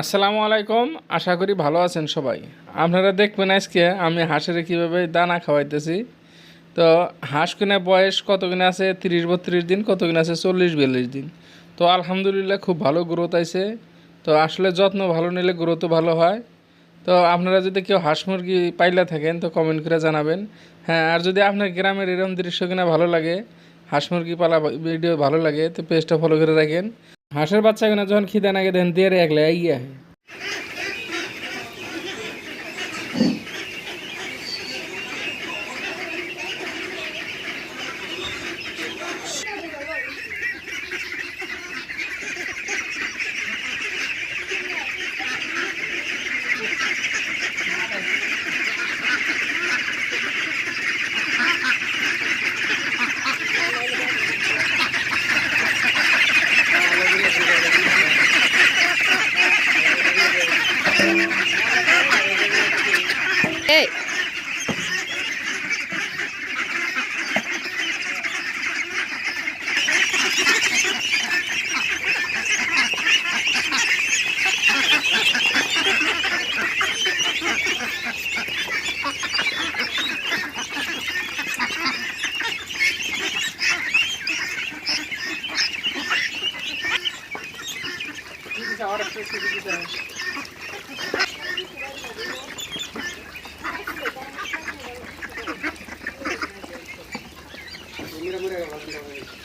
আসসালামু আলাইকুম, আশা করি ভালো আছেন সবাই। আপনারা দেখবেন আজকে আমি হাঁসের কীভাবে দানা খাওয়াইতেছি। তো হাঁস কিনে বয়স কত কিনে আছে? তিরিশ বত্রিশ দিন, কত কিনে আছে? চল্লিশ বিয়াল্লিশ দিন। তো আলহামদুলিল্লাহ খুব ভালো গ্রোথ আছে তো আসলে যত্ন ভালো নিলে গ্রোথও ভালো হয়। তো আপনারা যদি কেউ হাঁস মুরগি পাইলে থাকেন, তো কমেন্ট করে জানাবেন। হ্যাঁ আর যদি আপনার গ্রামের এরকম দৃশ্য কিনা ভালো লাগে, হাঁস মুরগি পালা ভিডিও ভালো লাগে, তো পেজটা ফলো করে রাখেন। হাঁসের বাচ্চা কিনা যখন খিদে নাগে দেন দিয়ে রেখলে Hey. ahora fue que vida. Mira, mira, mira, mira.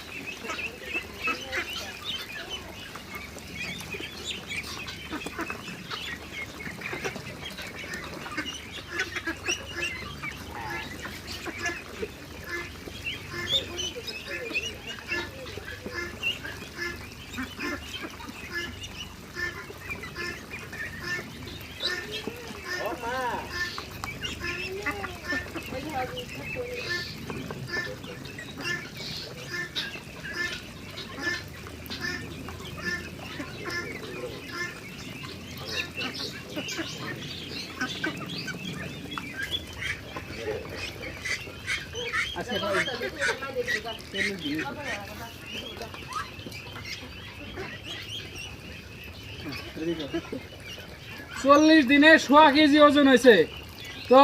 চল্লিশ দিনে সোয়া কেজি ওজন হয়েছে। তো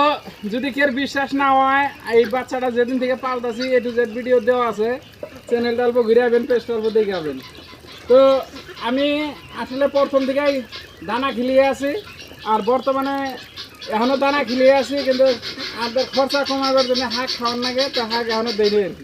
যদি কেউ বিশ্বাস না হয়, এই বাচ্চাটা যেদিন থেকে পাল্টাছি এ টু জেড ভিডিও দেওয়া আছে। চ্যানেলটা অল্প ঘুরে আবেন পেস্ট অল্প দেখে যাবেন তো আমি আসলে প্রথম থেকেই দানা খিলিয়ে আছি, আর বর্তমানে এখনও দানা খিলিয়ে আছি, কিন্তু আমাদের খরচা কমাবার জন্য হাঁক খাওয়ার লাগে তো হাঁক এখনও দেরি আর কি।